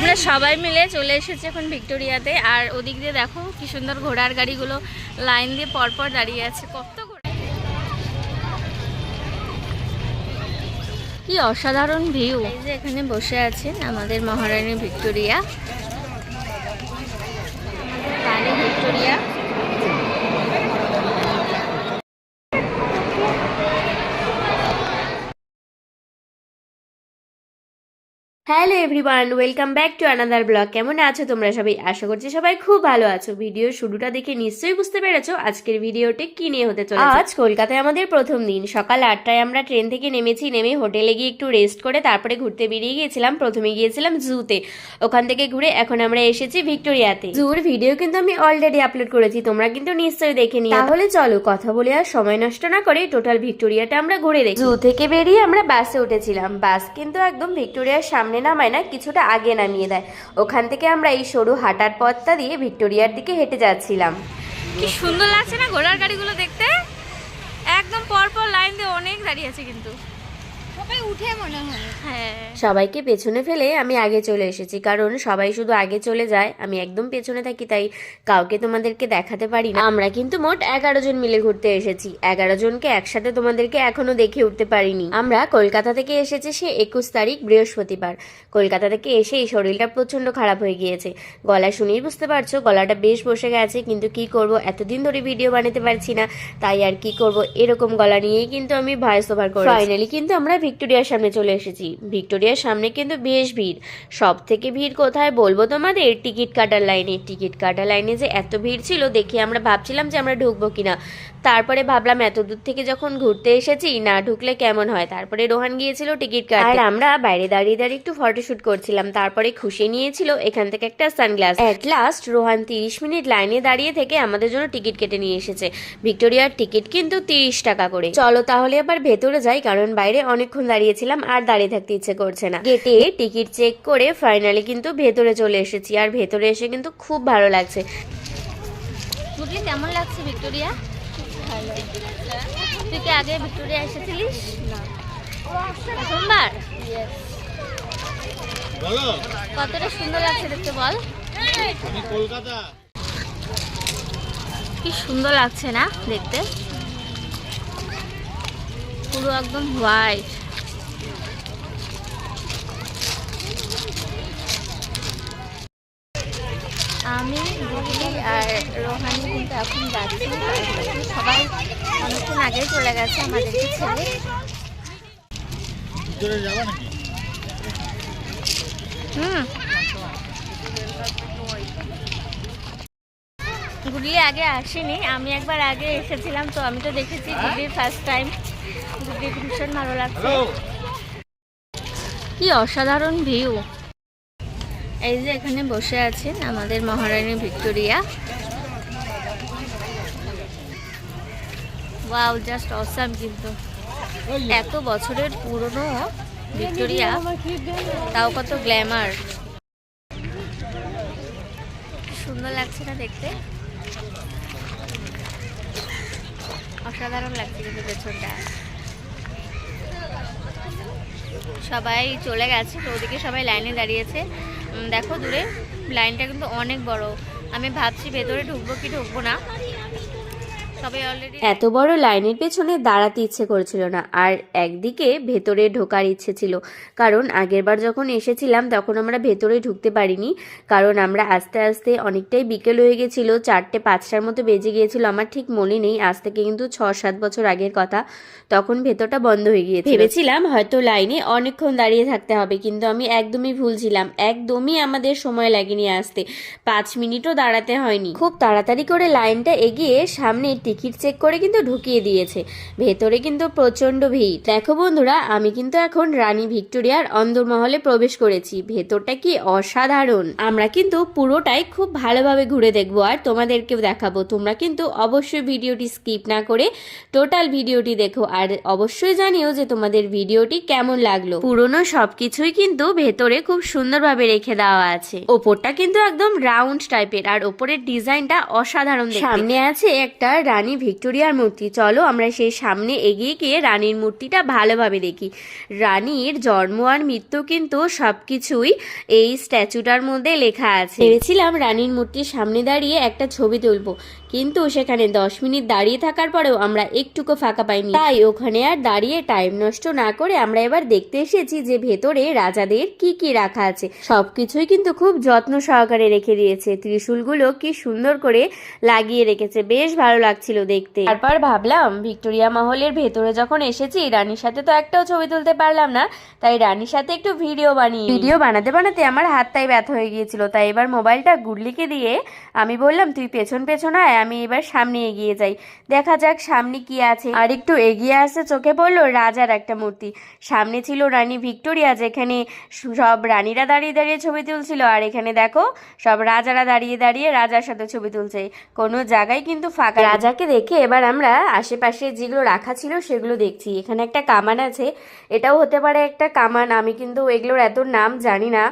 আমরা সবাই মিলে চলে এসেছি এখন ভিক্টোরিয়াতে। আর ওদিক দিয়ে দেখো কি সুন্দর ঘোড়ার গাড়িগুলো লাইন দিয়ে পরপর দাঁড়িয়ে আছে। কত কি অসাধারণ ভিউ। এই যে এখানে বসে আছেন আমাদের মহারানী Victoria. Rani Victoria. Hello everyone welcome back to another blog কেমন আছো তোমরা সবাই? আশা করছি সবাই খুব ভালো আছো। ভিডিও শুরুটা দেখে নিশ্চয়ই বুঝতে পেরেছ আজকের ভিডিওটি কি নিয়ে হতে চলেছে। আজ কলকাতায় আমাদের প্রথম দিন। সকাল আটটায় আমরা ট্রেন থেকে নেমেছি নেমে হোটেলে গিয়ে একটু রেস্ট করে তারপরে ঘুরতে বেরিয়ে গিয়েছিলাম। প্রথমে গিয়েছিলাম জুতে। ওখান থেকে ঘুরে এখন আমরা এসেছি ভিক্টোরিয়াতে। জুর ভিডিও কিন্তু আমি অলরেডি আপলোড করেছি তোমরা কিন্তু নিশ্চয়ই দেখে নিও তাহলে চলো কথা বলে আর সময় নষ্ট না করে টোটাল ভিক্টোরিয়াটা আমরা ঘুরে দেখি। জু থেকে বেরিয়ে আমরা বাসে উঠেছিলাম। বাস কিন্তু একদম ভিক্টোরিয়ার সামনে নামায় না কিছুটা আগে নামিয়ে দেয়। ওখান থেকে আমরা এই সরু হাঁটার পথটা দিয়ে ভিক্টোরিয়ার দিকে হেঁটে যাচ্ছিলাম। কি সুন্দর লাগছে না ঘোড়ার গাড়িগুলো দেখতে? একদম পরপর লাইন দিয়ে অনেক দাঁড়িয়ে আছে কিন্তু। সবাই উঠে মনে হয়। হ্যাঁ সবাইকে পেছনে ফেলে আমি আগে চলে এসেছি, কারণ সবাই শুধু আগে চলে যায়, আমি একদম পেছনে থাকি, তাই কাউকে তোমাদেরকে দেখাতে পারি না। আমরা কিন্তু মোট এগারো জন মিলে ঘুরতে এসেছি, এগারো জনকে একসাথে তোমাদেরকে এখনও দেখে উঠতে পারিনি। আমরা কলকাতা থেকে এসেছি সে একুশ তারিখ বৃহস্পতিবার, কলকাতা থেকে এসে এই শরীরটা প্রচণ্ড খারাপ হয়ে গিয়েছে। গলা শুনেই বুঝতে পারছ, গলাটা বেশ বসে গেছে, কিন্তু কি করব, এতদিন ধরে ভিডিও বানাতে পারছি না, তাই আর কি করব, এরকম গলা নিয়েই কিন্তু আমি ভয়েস ওভার করি ফাইনালি কিন্তু আমরা ভিক্টোরিয়ার সামনে চলে এসেছি ভিক্টোরিয়ার সামনে কিন্তু বেশ ভিড়। সব থেকে ভিড় কোথায় বলব তোমাদের? টিকিট কাটার লাইনে। টিকিট কাটার লাইনে যে এত ভিড় ছিল দেখে আমরা ভাবছিলাম যে আমরা ঢুকবো কিনা। তারপরে ভাবলাম এত দূর থেকে যখন ঘুরতে এসেছি না ঢুকলে কেমন হয়? তারপরে রোহান গিয়েছিল টিকিট কাটতে। আর আমরা বাইরে দাঁড়িয়ে দাঁড়িয়ে একটু ফটোশুট করছিলাম। তারপরে খুশি নিয়েছিল এখান থেকে একটা সানগ্লাস। এট লাস্ট রোহান তিরিশ মিনিট লাইনে দাঁড়িয়ে থেকে আমাদের জন্য টিকিট কেটে নিয়ে এসেছে। ভিক্টোরিয়ার টিকিট কিন্তু তিরিশ টাকা করে। চলো তাহলে আবার ভেতরে যাই কারণ বাইরে অনেকক্ষণ দাঁড়িয়েছিলাম আর দাঁড়িয়ে থাকতে ইচ্ছে করছে না। গেটে টিকিট চেক করে ফাইনালি কিন্তু ভেতরে চলে এসেছি। আর ভেতরে এসে কিন্তু খুব ভালো লাগছে। বুঝলি কেমন লাগছে ভিক্টোরিয়া? তুই কি আগে ভিক্টোরিয়া এসেছিলিস? বলো। কতটা সুন্দর লাগছে দেখতে বল। কলকাতা। কি সুন্দর লাগছে না দেখতে? পুরো একদম হোয়াইট আমি আর রোহানি কিন্তু এখন যাচ্ছি। অনেকক্ষণ আগেই চলে গেছে নাকি? হুম। গুগলি আগে আসেনি আমি একবার আগে এসেছিলাম তো আমি তো দেখেছি গুগলির ফার্স্ট টাইম গুগলির ভীষণ ভালো লাগছে। কি অসাধারণ ভিউ এই যে এখানে বসে আছেন আমাদের মহারানী ভিক্টোরিয়া। ওয়াও জাস্ট অসাম কিন্তু এত বছরের পুরনো ভিক্টোরিয়া, তাও কত গ্ল্যামার সুন্দর লাগছে না দেখতে? অসাধারণ লাগছে কিন্তু পেছনটা। সবাই চলে গেছে, তো ওদিকে সবাই লাইনে দাঁড়িয়েছে। দেখো দূরে, লাইনটা কিন্তু অনেক বড়। আমি ভাবছি ভেতরে ঢুকবো কি ঢুকবো না। এত বড় লাইনের পেছনে দাঁড়াতে ইচ্ছে করছিল না আর একদিকে ভেতরে ঢোকার ইচ্ছে ছিল। কারণ আগেরবার যখন এসেছিলাম তখন আমরা ভেতরে ঢুকতে পারিনি। কারণ আমরা আস্তে আস্তে অনেকটাই বিকেল হয়ে গেছিল চারটে পাঁচটার মতো বেজে গিয়েছিল আমার ঠিক মনে নেই আজ থেকে কিন্তু ছ সাত বছর আগের কথা। তখন ভেতরটা বন্ধ হয়ে গিয়েছে ভেবেছিলাম হয়তো লাইনে অনেকক্ষণ দাঁড়িয়ে থাকতে হবে কিন্তু আমি একদমই ভুল ছিলাম। একদমই আমাদের সময় লাগেনি আসতে। পাঁচ মিনিটও দাঁড়াতে হয়নি। খুব তাড়াতাড়ি করে লাইনটা এগিয়ে সামনে টিকিট চেক করে কিন্তু ঢুকিয়ে দিয়েছে। ভেতরে কিন্তু প্রচণ্ড ভিড়। দেখো বন্ধুরা, আমি কিন্তু এখন রানী ভিক্টোরিয়ার অন্দরমহলে প্রবেশ করেছি। ভেতরটা কি অসাধারণ। আমরা কিন্তু পুরোটাই খুব ভালোভাবে ঘুরে দেখব আর তোমাদেরকেও দেখাবো। তোমরা কিন্তু অবশ্যই ভিডিওটি স্কিপ না করে টোটাল ভিডিওটি দেখো আর অবশ্যই জানিও যে তোমাদের ভিডিওটি কেমন লাগল। পুরনো সবকিছুই কিন্তু ভেতরে খুব সুন্দরভাবে রেখে দেওয়া আছে। ওপরটা কিন্তু একদম রাউন্ড টাইপের আর ওপরের ডিজাইনটা অসাধারণ সামনে আছে একটা রানী ভিক্টোরিয়ার মূর্তি। চলো আমরা সেই সামনে এগিয়ে গিয়ে রানীর মূর্তিটা ভালোভাবে দেখি। রানীর জন্ম আর মৃত্যু কিন্তু সব কিছুই এই স্ট্যাচুটার মধ্যে লেখা আছে। ভেবেছিলাম রানীর মূর্তির সামনে দাঁড়িয়ে একটা ছবি তুলবো। কিন্তু সেখানে দশ মিনিট দাঁড়িয়ে থাকার পরেও আমরা একটুকু ফাঁকা পাইনি। তাই ওখানে আর দাঁড়িয়ে টাইম নষ্ট না করে আমরা এবার দেখতে এসেছি যে ভেতরে রাজাদের কি কি রাখা আছে। সবকিছুই কিন্তু খুব যত্ন সহকারে রেখে দিয়েছে। ত্রিশূলগুলো কি সুন্দর করে লাগিয়ে রেখেছে। বেশ ভালো লাগছিল দেখতে। তারপর ভাবলাম, ভিক্টোরিয়া মহলের ভেতরে যখন এসেছি, রানীর সাথে তো একটাও ছবি তুলতে পারলাম না। তাই রানীর সাথে একটু ভিডিও বানিয়ে ভিডিও বানাতে বানাতে আমার হাতটাই ব্যথা হয়ে গিয়েছিল। তাই এবার মোবাইলটা গুডলিকে দিয়ে আমি বললাম, তুই পেছন পেছন আয় আমি এবার সামনে এগিয়ে যাই। দেখা যাক সামনে কি আছে। আর একটু এগিয়ে আসতে চোখে পড়ল রাজার একটা মূর্তি। সামনে ছিল রানী ভিক্টোরিয়া, যেখানে সব রানীরা দাঁড়িয়ে দাঁড়িয়ে ছবি তুলছিল। আর এখানে দেখো, সব রাজারা দাঁড়িয়ে দাঁড়িয়ে রাজার সাথে ছবি তুলছে। কোনো জায়গায় কিন্তু ফাঁকা রাজাকে দেখে এবার আমরা আশেপাশে যেগুলো রাখা ছিল সেগুলো দেখছি। এখানে একটা কামান আছে। এটাও হতে পারে একটা কামান। আমি কিন্তু এগুলোর এত নাম জানি না।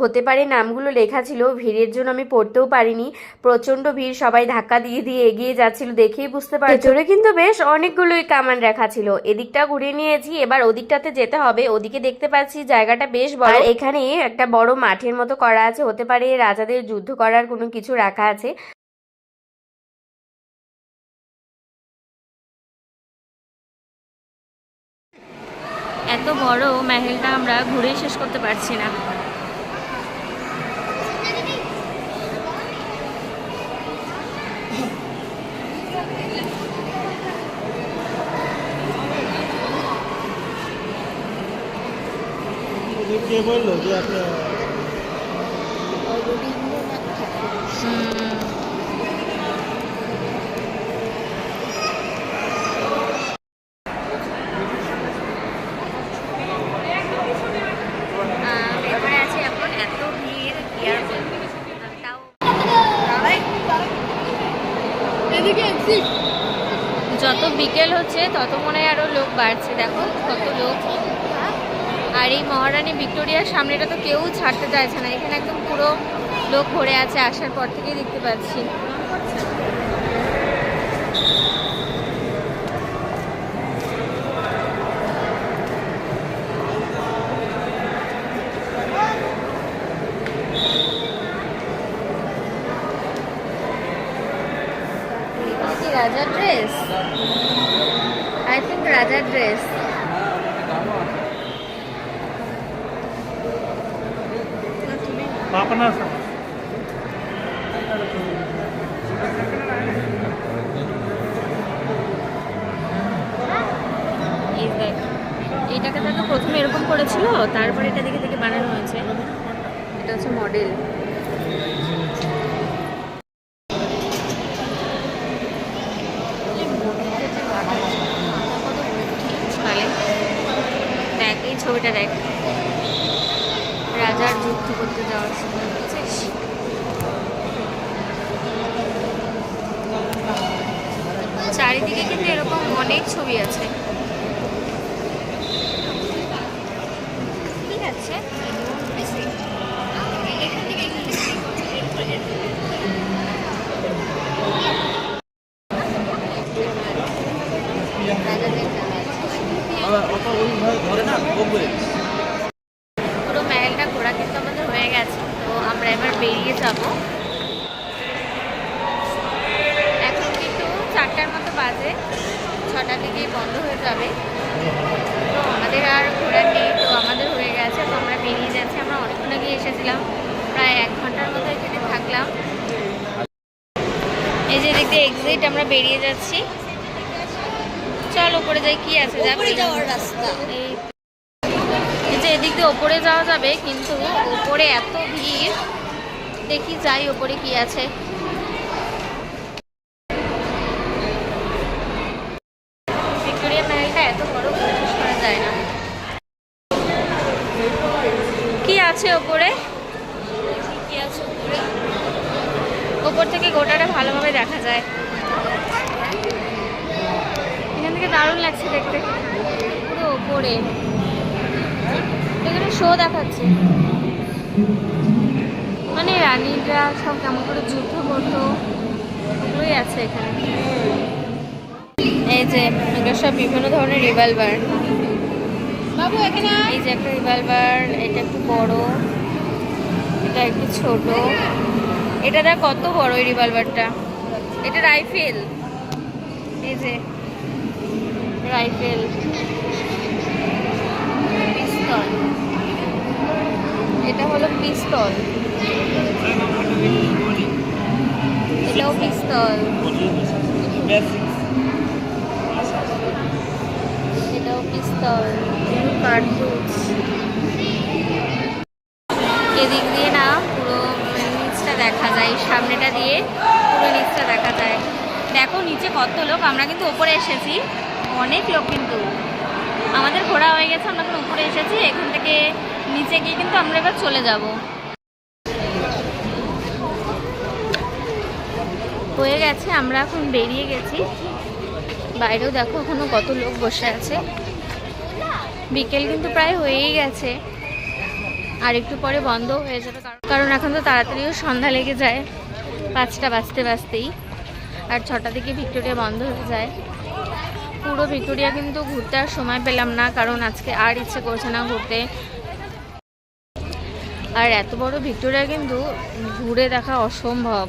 হতে পারে নামগুলো লেখা ছিল। ভিড়ের জন্য আমি পড়তেও পারিনি। প্রচণ্ড ভিড়, সবাই ধাক্কা দিয়ে দিয়ে এগিয়ে যাচ্ছিল দেখেই বুঝতে পারছি। ভেতরে কিন্তু বেশ অনেকগুলোই কামান রাখা ছিল। এদিকটা ঘুরে নিয়েছি এবার ওদিকটাতে যেতে হবে। ওদিকে দেখতে পাচ্ছি জায়গাটা বেশ বড়। এখানে একটা বড় মাঠের মতো করা আছে। হতে পারে রাজাদের যুদ্ধ করার কোনো কিছু রাখা আছে। এত বড় মেহেলটা আমরা ঘুরে শেষ করতে পারছি না। কে বলল যে যত বিকেল হচ্ছে, তত মনে হয় আরও লোক বাড়ছে। দেখো কত লোক আর এই মহারানী ভিক্টোরিয়ার সামনেটা তো কেউ ছাড়তে চাইছে না। এখানে একদম পুরো লোক ভরে আছে, আসার পর থেকেই দেখতে পাচ্ছি। রাজার ড্রেস আই থিঙ্ক রাজার ড্রেস এই এইটাকে প্রথমে এরকম করেছিল তারপরে এটা দেখে দেখে বানানো হয়েছে। এটা হচ্ছে মডেল দেখ এই ছবিটা দেখ রাজার যুদ্ধ করতে যাওয়ার সময় বুঝেছিস চারিদিকে কিন্তু এরকম অনেক ছবি আছে কমবে পুরো মেহেলটা ঘোরা কিন্তু আমাদের হয়ে গেছে, তো আমরা এবার বেরিয়ে যাব। এখন কিন্তু চারটার মতো বাজে ছটা থেকেই বন্ধ হয়ে যাবে তো আমাদের আর ঘোরার নেই তো আমাদের হয়ে গেছে তো আমরা বেরিয়ে যাচ্ছি আমরা অনেকক্ষণ আগে এসেছিলাম প্রায় এক ঘণ্টার মতো এখানে থাকলাম এই যে দেখতে এক্সিট আমরা বেরিয়ে যাচ্ছি। চল ওপরে যাই কি আছে? যাবি যাওয়ার রাস্তা। এই যে এদিক দিয়ে ওপরে যাওয়া যাবে কিন্তু ওপরে এত ভিড়। দেখি যাই ওপরে কি আছে। ভিক্টোরিয়া মেহেলটা এত বড় বিশ্বাস করা যায় না। কি আছে ওপরে? ওপরে থেকে গোটাটা ভালোভাবে দেখা যায়। থেকে দারুণ লাগছে দেখতে। পুরো ওপরে এখানে শো দেখাচ্ছে। মানে রানীরা সব কেমন করে যুদ্ধ করতো, ওগুলোই আছে এখানে। এই যে এগুলো সব বিভিন্ন ধরনের রিভলভার বাবু, এখানে এই যে একটা রিভলভার এটা একটু বড়, এটা একটু ছোট। এটা দেখ কত বড় এই রিভলভারটা এটা রাইফেল। এই যে রাইফেল, পিস্তল। এটা হলো পিস্তল। এটাও পিস্তল। এটাও পিস্তল। এদিক দিয়ে না পুরো নিচটা দেখা যায়, সামনেটা দিয়ে পুরো নিচটা দেখা যায়। দেখো, নিচে কত লোক, আমরা কিন্তু ওপরে এসেছি। অনেক লোক কিন্তু আমাদের ঘোরা হয়ে গেছে, আমরা এখন উপরে এসেছি, এখান থেকে নিচে গিয়ে কিন্তু আমরা এবার চলে যাব। হয়ে গেছে, আমরা এখন বেরিয়ে গেছি। বাইরেও দেখো এখনও কত লোক বসে আছে। বিকেল কিন্তু প্রায় হয়েই গেছে। আর একটু পরে বন্ধ হয়ে যাবে, কারণ- এখন তো তাড়াতাড়িও সন্ধ্যা লেগে যায়, পাঁচটা বাজতে বাজতেই। আর ছটা থেকে ভিক্টোরিয়া বন্ধ হয়ে যায়। পুরো ভিক্টোরিয়া কিন্তু ঘুরতে আর সময় পেলাম না, কারণ আজকে আর ইচ্ছে করছে না ঘুরতে। আর এত বড় ভিক্টোরিয়া কিন্তু ঘুরে দেখা অসম্ভব।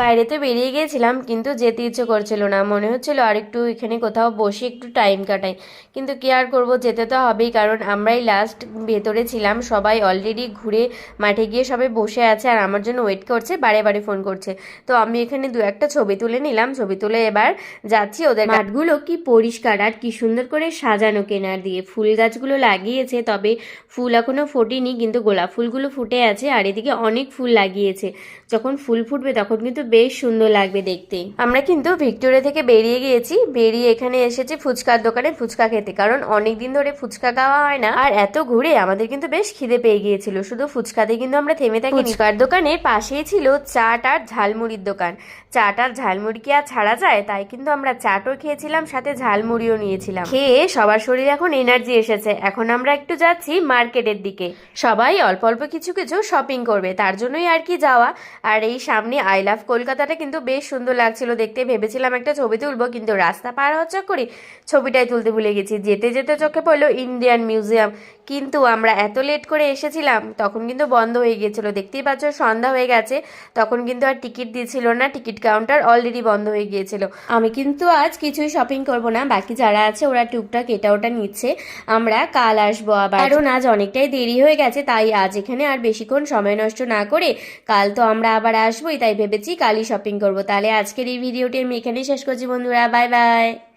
বাইরে তো বেরিয়ে গিয়েছিলাম, কিন্তু যেতে ইচ্ছে করছিল না। মনে হচ্ছিল আর একটু এখানে কোথাও বসে একটু টাইম কাটাই। কিন্তু কি আর করব, যেতে তো হবেই, কারণ আমরাই লাস্ট ভেতরে ছিলাম, সবাই অলরেডি ঘুরে মাঠে গিয়ে সবাই বসে আছে, আর আমার জন্য ওয়েট করছে, বারে বারে ফোন করছে। তো আমি এখানে দু একটা ছবি তুলে নিলাম, ছবি তুলে এবার যাচ্ছি ওদের মাঠগুলো কি পরিষ্কার, আর কি সুন্দর করে সাজানো কেনার দিয়ে। ফুল গাছগুলো লাগিয়েছে, তবে ফুল এখনও ফোটেনি, কিন্তু গোলাপ ফুলগুলো ফুটে আছে, আর এদিকে অনেক ফুল লাগিয়েছে। যখন ফুল ফুটবে, তখন কিন্তু বেশ সুন্দর লাগবে দেখতে। আমরা কিন্তু ভিক্টোরিয়া থেকে বেরিয়ে গিয়েছি বেরিয়ে এখানে এসেছি ফুচকার দোকানে ফুচকা খেতে কারণ অনেক দিন ধরে ফুচকা খাওয়া হয় না। আর এত ঘুরে আমাদের কিন্তু বেশ খিদে পেয়ে গিয়েছিল শুধু ফুচকাতে কিন্তু আমরা থেমে থাকি ফুচকার দোকানের পাশেই ছিল চাট আর ঝালমুড়ির দোকান। চাট আর ঝালমুড়ি কি আর ছাড়া যায়? তাই কিন্তু আমরা চাটও খেয়েছিলাম সাথে ঝালমুড়িও নিয়েছিলাম। খেয়ে সবার শরীরে এখন এনার্জি এসেছে। এখন আমরা একটু যাচ্ছি মার্কেটের দিকে। সবাই অল্প অল্প কিছু কিছু শপিং করবে তার জন্যই আর কি যাওয়া। আর এই সামনে আই লাভ কলকাতাটা কিন্তু বেশ সুন্দর লাগছিল দেখতে। ভেবেছিলাম একটা ছবি তুলবো, কিন্তু রাস্তা পার হচ্ছে করি ছবিটাই তুলতে ভুলে গেছি। যেতে যেতে চোখে পড়ল ইন্ডিয়ান মিউজিয়াম। কিন্তু আমরা এত লেট করে এসেছিলাম, তখন কিন্তু বন্ধ হয়ে গিয়েছিল। দেখতেই পাচ্ছ, সন্ধ্যা হয়ে গেছে, তখন কিন্তু আর টিকিট দিয়েছিল না টিকিট কাউন্টার অলরেডি বন্ধ হয়ে গিয়েছিল। আমি কিন্তু আজ কিছুই শপিং করব না, বাকি যারা আছে ওরা টুকটাক এটা ওটা নিচ্ছে। আমরা কাল আসব আবার। কারণ আজ অনেকটাই দেরি হয়ে গেছে, তাই আজ এখানে আর বেশিক্ষণ সময় নষ্ট না করে কাল তো আমরা আবার আসবোই, তাই ভেবেছি কালই শপিং করব। তাহলে আজকের এই ভিডিওটি আমি এখানেই শেষ করছি বন্ধুরা বাই বাই